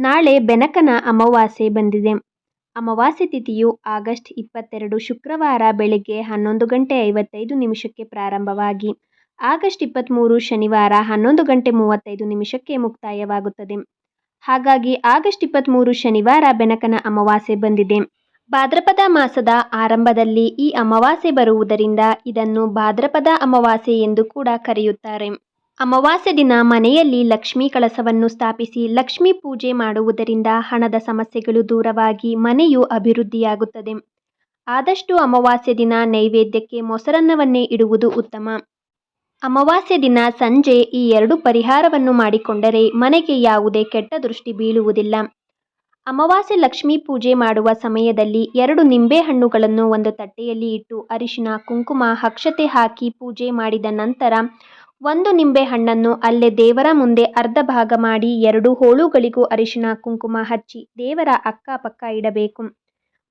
ನಾಳೆ ಬೆನಕನ ಅಮಾವಾಸ್ಯೆ ಬಂದಿದೆ. ಅಮಾವಾಸ್ಯೆ ತಿಥಿಯು ಆಗಸ್ಟ್ ಇಪ್ಪತ್ತೆರಡು ಶುಕ್ರವಾರ ಬೆಳಗ್ಗೆ ಹನ್ನೊಂದು ಗಂಟೆ ಐವತ್ತೈದು ನಿಮಿಷಕ್ಕೆ ಪ್ರಾರಂಭವಾಗಿ, ಆಗಸ್ಟ್ ಇಪ್ಪತ್ತ್ಮೂರು ಶನಿವಾರ ಹನ್ನೊಂದು ಗಂಟೆ ಮೂವತ್ತೈದು ನಿಮಿಷಕ್ಕೆ ಮುಕ್ತಾಯವಾಗುತ್ತದೆ. ಹಾಗಾಗಿ ಆಗಸ್ಟ್ ಇಪ್ಪತ್ತ್ಮೂರು ಶನಿವಾರ ಬೆನಕನ ಅಮಾವಾಸ್ಯೆ ಬಂದಿದೆ. ಭಾದ್ರಪದ ಮಾಸದ ಆರಂಭದಲ್ಲಿ ಈ ಅಮಾವಾಸ್ಯೆ ಬರುವುದರಿಂದ ಇದನ್ನು ಭಾದ್ರಪದ ಅಮಾವಾಸ್ಯೆ ಎಂದು ಕೂಡ ಕರೆಯುತ್ತಾರೆ. ಅಮಾವಾಸ್ಯೆ ದಿನ ಮನೆಯಲ್ಲಿ ಲಕ್ಷ್ಮೀ ಕಳಸವನ್ನು ಸ್ಥಾಪಿಸಿ ಲಕ್ಷ್ಮೀ ಪೂಜೆ ಮಾಡುವುದರಿಂದ ಹಣದ ಸಮಸ್ಯೆಗಳು ದೂರವಾಗಿ ಮನೆಯು ಅಭಿವೃದ್ಧಿಯಾಗುತ್ತದೆ. ಆದಷ್ಟು ಅಮಾವಾಸ್ಯೆ ದಿನ ನೈವೇದ್ಯಕ್ಕೆ ಮೊಸರನ್ನವನ್ನೇ ಇಡುವುದು ಉತ್ತಮ. ಅಮಾವಾಸ್ಯೆ ದಿನ ಸಂಜೆ ಈ ಎರಡು ಪರಿಹಾರವನ್ನು ಮಾಡಿಕೊಂಡರೆ ಮನೆಗೆ ಯಾವುದೇ ಕೆಟ್ಟ ದೃಷ್ಟಿ ಬೀಳುವುದಿಲ್ಲ. ಅಮಾವಾಸ್ಯೆ ಲಕ್ಷ್ಮೀ ಪೂಜೆ ಮಾಡುವ ಸಮಯದಲ್ಲಿ ಎರಡು ನಿಂಬೆಹಣ್ಣುಗಳನ್ನು ಒಂದು ತಟ್ಟೆಯಲ್ಲಿ ಇಟ್ಟು ಅರಿಶಿನ, ಕುಂಕುಮ, ಅಕ್ಷತೆ ಹಾಕಿ ಪೂಜೆ ಮಾಡಿದ ನಂತರ ಒಂದು ನಿಂಬೆಹಣ್ಣನ್ನು ಅಲ್ಲೇ ದೇವರ ಮುಂದೆ ಅರ್ಧ ಭಾಗ ಮಾಡಿ ಎರಡು ಹೋಳುಗಳಿಗೂ ಅರಿಶಿನ, ಕುಂಕುಮ ಹಚ್ಚಿ ದೇವರ ಅಕ್ಕಪಕ್ಕ ಇಡಬೇಕು.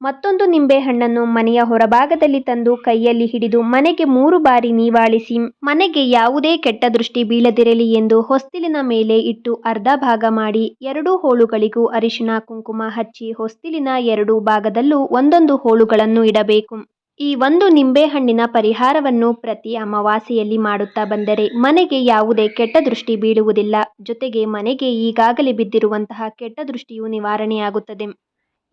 ಮತ್ತೊಂದು ನಿಂಬೆಹಣ್ಣನ್ನು ಮನೆಯ ಹೊರಭಾಗದಲ್ಲಿ ತಂದು ಕೈಯಲ್ಲಿ ಹಿಡಿದು ಮನೆಗೆ ಮೂರು ಬಾರಿ ನೀವಾಳಿಸಿ, ಮನೆಗೆ ಯಾವುದೇ ಕೆಟ್ಟ ದೃಷ್ಟಿ ಬೀಳದಿರಲಿ ಎಂದು ಹೊಸ್ತಿಲಿನ ಮೇಲೆ ಇಟ್ಟು ಅರ್ಧ ಭಾಗ ಮಾಡಿ ಎರಡೂ ಹೋಳುಗಳಿಗೂ ಅರಿಶಿನ, ಕುಂಕುಮ ಹಚ್ಚಿ ಹೊಸ್ತಿಲಿನ ಎರಡೂ ಭಾಗದಲ್ಲೂ ಒಂದೊಂದು ಹೋಳುಗಳನ್ನು ಇಡಬೇಕು. ಈ ಒಂದು ನಿಂಬೆಹಣ್ಣಿನ ಪರಿಹಾರವನ್ನು ಪ್ರತಿ ಅಮಾವಾಸೆಯಲ್ಲಿ ಮಾಡುತ್ತಾ ಬಂದರೆ ಮನೆಗೆ ಯಾವುದೇ ಕೆಟ್ಟ ದೃಷ್ಟಿ ಬೀಳುವುದಿಲ್ಲ. ಜೊತೆಗೆ ಮನೆಗೆ ಈಗಾಗಲೇ ಬಿದ್ದಿರುವಂತಹ ಕೆಟ್ಟ ದೃಷ್ಟಿಯು ನಿವಾರಣೆಯಾಗುತ್ತದೆ.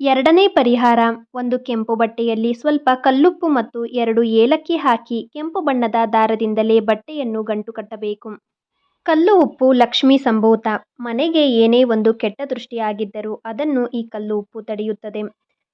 ಎರಡನೇ ಪರಿಹಾರ, ಒಂದು ಕೆಂಪು ಬಟ್ಟೆಯಲ್ಲಿ ಸ್ವಲ್ಪ ಕಲ್ಲುಪ್ಪು ಮತ್ತು ಎರಡು ಏಲಕ್ಕಿ ಹಾಕಿ ಕೆಂಪು ಬಣ್ಣದ ದಾರದಿಂದಲೇ ಬಟ್ಟೆಯನ್ನು ಗಂಟು ಕಟ್ಟಬೇಕು. ಕಲ್ಲು ಉಪ್ಪು ಲಕ್ಷ್ಮಿ ಸಂಭೂತ. ಮನೆಗೆ ಏನೇ ಒಂದು ಕೆಟ್ಟ ದೃಷ್ಟಿಯಾಗಿದ್ದರೂ ಅದನ್ನು ಈ ಕಲ್ಲು ಉಪ್ಪು ತಡೆಯುತ್ತದೆ.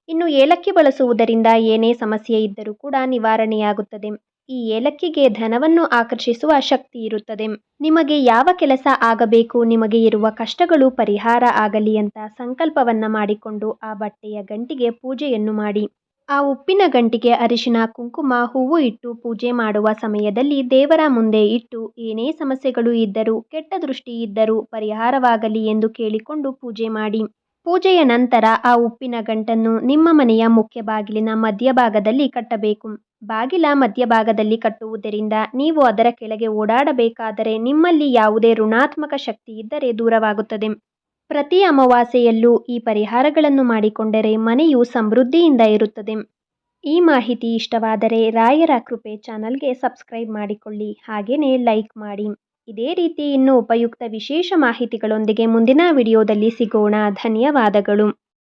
ಇನ್ನು ಏಲಕ್ಕಿ ಬಳಸುವುದರಿಂದ ಏನೇ ಸಮಸ್ಯೆ ಇದ್ದರೂ ಕೂಡ ನಿವಾರಣೆಯಾಗುತ್ತದೆ. ಈ ಏಲಕ್ಕಿಗೆ ಧನವನ್ನು ಆಕರ್ಷಿಸುವ ಶಕ್ತಿ ಇರುತ್ತದೆ. ನಿಮಗೆ ಯಾವ ಕೆಲಸ ಆಗಬೇಕು, ನಿಮಗೆ ಇರುವ ಕಷ್ಟಗಳು ಪರಿಹಾರ ಆಗಲಿ ಅಂತ ಸಂಕಲ್ಪವನ್ನ ಮಾಡಿಕೊಂಡು ಆ ಬಟ್ಟೆಯ ಗಂಟಿಗೆ ಪೂಜೆಯನ್ನು ಮಾಡಿ. ಆ ಉಪ್ಪಿನ ಗಂಟಿಗೆ ಅರಿಶಿನ, ಕುಂಕುಮ, ಹೂವು ಇಟ್ಟು ಪೂಜೆ ಮಾಡುವ ಸಮಯದಲ್ಲಿ ದೇವರ ಮುಂದೆ ಇಟ್ಟು ಏನೇ ಸಮಸ್ಯೆಗಳು ಇದ್ದರೂ, ಕೆಟ್ಟ ದೃಷ್ಟಿ ಇದ್ದರೂ ಪರಿಹಾರವಾಗಲಿ ಎಂದು ಕೇಳಿಕೊಂಡು ಪೂಜೆ ಮಾಡಿ. ಪೂಜೆಯ ನಂತರ ಆ ಉಪ್ಪಿನ ಗಂಟನ್ನು ನಿಮ್ಮ ಮನೆಯ ಮುಖ್ಯ ಬಾಗಿಲಿನ ಮಧ್ಯಭಾಗದಲ್ಲಿ ಕಟ್ಟಬೇಕು. ಬಾಗಿಲ ಮಧ್ಯಭಾಗದಲ್ಲಿ ಕಟ್ಟುವುದರಿಂದ ನೀವು ಅದರ ಕೆಳಗೆ ಓಡಾಡಬೇಕಾದರೆ ನಿಮ್ಮಲ್ಲಿ ಯಾವುದೇ ಋಣಾತ್ಮಕ ಶಕ್ತಿ ಇದ್ದರೆ ದೂರವಾಗುತ್ತದೆ. ಪ್ರತಿ ಅಮಾವಾಸ್ಯೆಯಲ್ಲೂ ಈ ಪರಿಹಾರಗಳನ್ನು ಮಾಡಿಕೊಂಡರೆ ಮನೆಯು ಸಮೃದ್ಧಿಯಿಂದ ಇರುತ್ತದೆ. ಈ ಮಾಹಿತಿ ಇಷ್ಟವಾದರೆ ರಾಯರ ಕೃಪೆ ಚಾನಲ್ಗೆ ಸಬ್ಸ್ಕ್ರೈಬ್ ಮಾಡಿಕೊಳ್ಳಿ. ಹಾಗೆಯೇ ಲೈಕ್ ಮಾಡಿ. ಇದೇ ರೀತಿ ಇನ್ನೂ ಉಪಯುಕ್ತ ವಿಶೇಷ ಮಾಹಿತಿಗಳೊಂದಿಗೆ ಮುಂದಿನ ವಿಡಿಯೋದಲ್ಲಿ ಸಿಗೋಣ. ಧನ್ಯವಾದಗಳು.